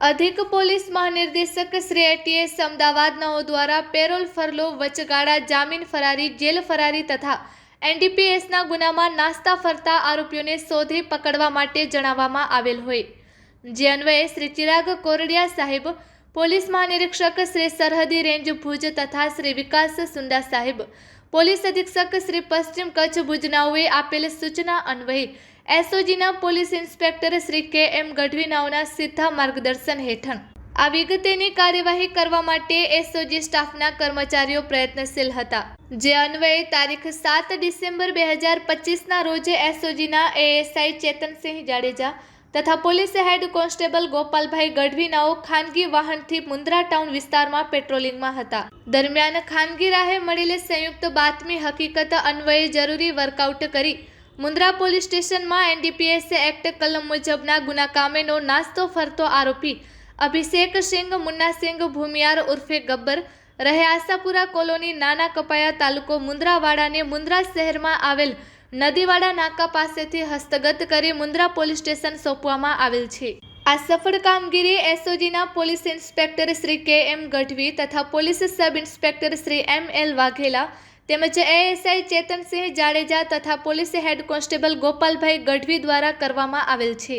અધિક પોલીસ મહાનિર્દેશક શ્રી એટીએસ અમદાવાદ નવો દ્વારા પેરોલ ફરલો, વચગાળા, જામીન ફરારી, જેલ ફરારી તથા એનડીપીએસના ગુનામાં નાસ્તા ફરતા આરોપીઓને શોધી પકડવા માટે જણાવવામાં આવેલ હોય. જે અન્વયે શ્રી ચિરાગ કોરડિયા સાહેબ, પોલીસ મહાનિરીક્ષક શ્રી સરહદી રેન્જ ભુજ તથા શ્રી વિકાસ સુંડા સાહેબ પોલીસ અધિક્ષક શ્રી પશ્ચિમ કચ્છ ભુજનાઓએ આપેલ સૂચના અન્વયે એસઓજીના પોલીસ ઇન્સ્પેક્ટર શ્રી કે એમ ગઢવીનાઓના સીધા માર્ગદર્શન હેઠળ આ વિગતેની કાર્યવાહી કરવા માટે એસઓજી સ્ટાફના કર્મચારીઓ પ્રયત્નશીલ હતા. જે અન્વયે તારીખ સાત ડિસેમ્બર બે હજાર પચીસના રોજ એસઓજીના એએસઆઈ ચેતનસિંહ જાડેજા તથા પોલીસ હેડ કોન્સ્ટેબલ ગોપાલભાઈ ગઢવીનાઓ ખાનગી વાહનથી મુન્દ્રા ટાઉન વિસ્તારમાં પેટ્રોલિંગમાં હતા. દરમિયાન ખાનગી રાહે મળેલી સંયુક્ત બાતમી હકીકત અન્વયે જરૂરી વર્કઆઉટ કરી મુન્દ્રા પોલીસ સ્ટેશનમાં એનડીપીએસ એક્ટ કલમ મુજબના ગુના કામેનો નાસ્તો ફરતો આરોપી અભિષેક સિંઘ મુન્નાસિંઘ ભૂમિયાર ઉર્ફે ગબ્બર રહે આશાપુરા કોલોની નાના કપાયા તાલુકો મુન્દ્રાવાડાને મુન્દ્રા શહેરમાં આવેલ નદીવાડા નાકા પાસેથી હસ્તગત કરી મુન્દ્રા પોલીસ સ્ટેશન સોંપવામાં આવેલ છે. આ સફળ કામગીરી એસઓજીના પોલીસ ઇન્સ્પેક્ટર શ્રી કે એમ ગઢવી તથા police sub inspector Shri M L Vaghela તેમજ એએસઆઈ ચેતનસિંહ જાડેજા તથા police head constable Gopalbhai Gadhvi દ્વારા કરવામાં આવેલ છે.